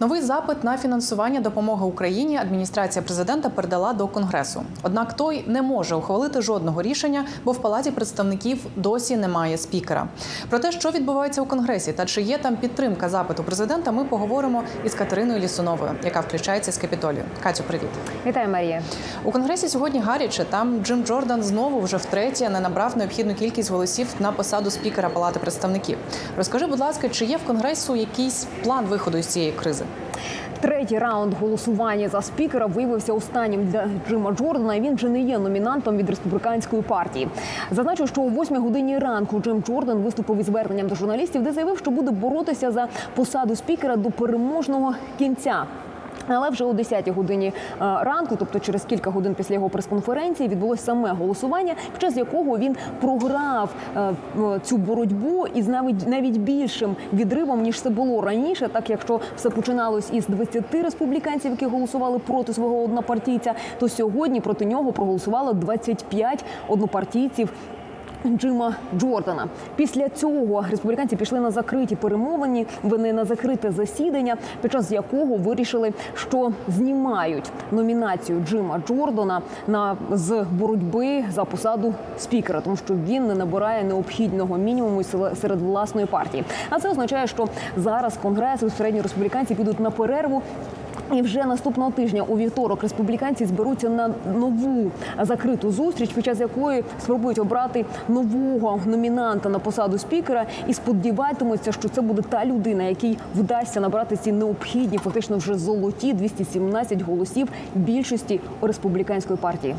Новий запит на фінансування допомоги Україні адміністрація президента передала до конгресу. Однак той не може ухвалити жодного рішення, бо в палаті представників досі немає спікера. Про те, що відбувається у конгресі та чи є там підтримка запиту президента, ми поговоримо із Катериною Лісуновою, яка включається з Капітолію. Катю, привіт. Вітаю, Марія. У конгресі сьогодні гаряче. Там Джим Джордан знову вже втретє не набрав необхідну кількість голосів на посаду спікера Палати представників. Розкажи, будь ласка, чи є в конгресу якийсь план виходу із цієї кризи? Третій раунд голосування за спікера виявився останнім для Джима Джордана. Він вже не є номінантом від республіканської партії. Зазначу, що о 8 годині ранку Джим Джордан виступив із зверненням до журналістів, де заявив, що буде боротися за посаду спікера до переможного кінця. Але вже о 10-й годині е, ранку, тобто через кілька годин після його прес-конференції, відбулося саме голосування, під час якого він програв е, цю боротьбу із навіть навіть більшим відривом ніж це було раніше. Так якщо все починалось із 20 республіканців, які голосували проти свого однопартійця, то сьогодні проти нього проголосувало 25 однопартійців. Джима Джордана. Після цього республіканці пішли на закриті перемовини, вони на закрите засідання, під час якого вирішили, що знімають номінацію Джима Джордана на з боротьби за посаду спікера, тому що він не набирає необхідного мінімуму серед власної партії. А це означає, що зараз конгрес і середні республіканці підуть на перерву. І вже наступного тижня у вівторок республіканці зберуться на нову закриту зустріч, під час якої спробують обрати нового номінанта на посаду спікера, і сподіватимуться, що це буде та людина, якій вдасться набрати ці необхідні, фактично вже золоті 217 голосів більшості республіканської партії.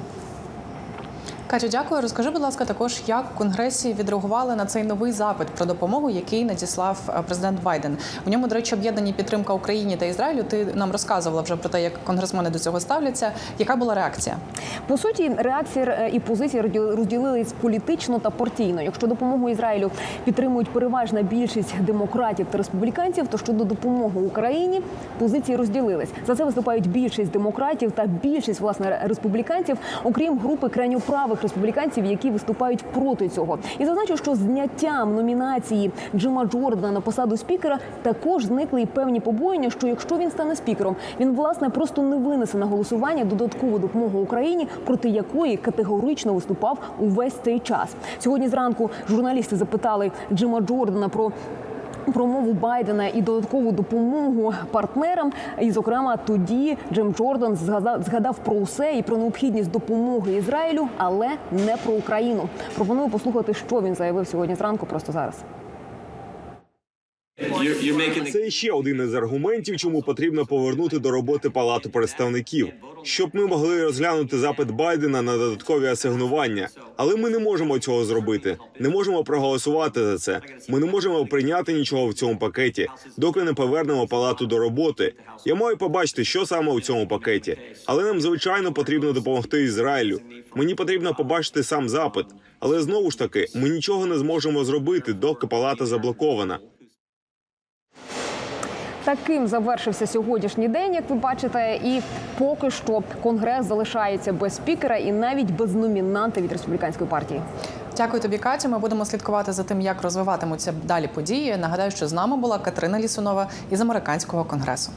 Катю, дякую. Розкажи, будь ласка, також як в конгресі відреагували на цей новий запит про допомогу, який надіслав е, президент Байден. У ньому, до речі, об'єднані підтримка Україні та Ізраїлю. Ти нам розказувала вже про те, як конгресмени до цього ставляться. Яка була реакція? По суті, реакції е, і позиції розділи- розділились політично та партійно. Якщо допомогу Ізраїлю підтримують переважна більшість демократів та республіканців, то щодо допомоги Україні позиції розділились. За це виступають більшість демократів та більшість власне республіканців, окрім групи крайньоправих республіканців, які виступають проти цього. І зазначу, що зняттям номінації Джима Джордана на посаду спікера також зникли і певні побоєння, що якщо він стане спікером, він власне просто не винесе на голосування додаткову допомогу Україні, проти якої категорично виступав увесь цей час. Сьогодні зранку журналісти запитали Джима Джордана про. Промову Байдена і додаткову допомогу партнерам, і зокрема тоді Джим Джордан згадав, про усе і про необхідність допомоги Ізраїлю, але не про Україну. Пропоную послухати, що він заявив сьогодні зранку. Просто зараз. Це ще один із аргументів, чому потрібно повернути до роботи палату представників, щоб ми могли розглянути запит Байдена на додаткові асигнування. Але ми не можемо цього зробити. Не можемо проголосувати за це. Ми не можемо прийняти нічого в цьому пакеті, доки не повернемо палату до роботи. Я маю побачити, що саме у цьому пакеті. Але нам звичайно потрібно допомогти Ізраїлю. Мені потрібно побачити сам запит. Але знову ж таки, ми нічого не зможемо зробити, доки палата заблокована. Таким завершився сьогоднішній день, як ви бачите, і поки що конгрес залишається без спікера і навіть без номінанта від республіканської партії. Дякую тобі, Катю. Ми будемо слідкувати за тим, як розвиватимуться далі події. Нагадаю, що з нами була Катерина Лісунова із американського конгресу.